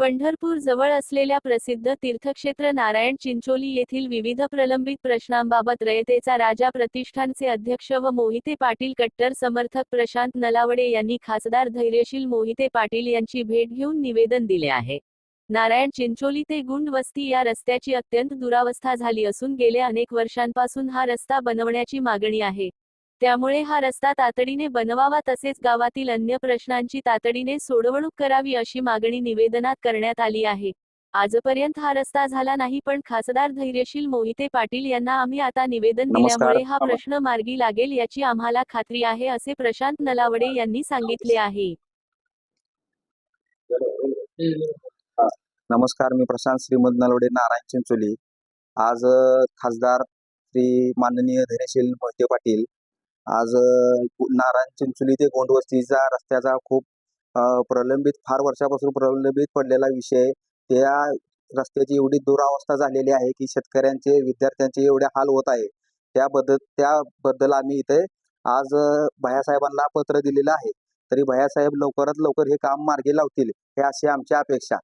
पंढरपूर जवळ असलेल्या प्रसिद्ध तीर्थक्षेत्र नारायण चिंचोली येथील विविध प्रलंबित प्रश्नांबाबत रयतेचा राजा प्रतिष्ठानचे अध्यक्ष व मोहिते पाटील कट्टर समर्थक प्रशांत नलावडे यांनी खासदार धैर्यशील मोहिते पाटील यांची भेट घेऊन निवेदन दिले आहे. नारायण चिंचोली ते गुंड वस्ती या रस्त्याची अत्यंत दुरावस्था झाली असून गेल्या अनेक वर्षांपासून हा रस्ता बनवण्याची मागणी आहे. त्यामुळे हा रस्ता तातडीने बनवावा तसेच गावातील अन्य प्रश्नांची तातडीने सोडवणूक करावी अशी मागणी निवेदनात करण्यात आली आहे. आजपर्यंत हा रस्ता झाला नाही पण खासदार धैर्यशील मोहिते पाटील यांना आम्ही आता निवेदन. दिल्यामुळे हा प्रश्न मार्गी लागेल याची आम्हाला खात्री आहे असे प्रशांत नलावडे यांनी सांगितले आहे. नमस्कार मी प्रशांत श्रीमंत नलवडे नारायण चिंचोली. आज खासदार श्री माननीय धैर्यशील मोहिते पाटील आज नारायण चिंचोली ते गोंडवस्तीचा रस्त्याचा खूप प्रलंबित फार वर्षापासून प्रलंबित पडलेला विषय त्या रस्त्याची एवढी दुरावस्था झालेली आहे की शेतकऱ्यांचे विद्यार्थ्यांचे एवढे हाल होत आहे. त्याबद्दल त्याबद्दल आम्ही इथे आज भयासाहेबांना पत्र दिलेलं आहे. तरी भयासाहेब लवकरात लवकर हे काम मार्गी लावतील हे अशी आमची अपेक्षा.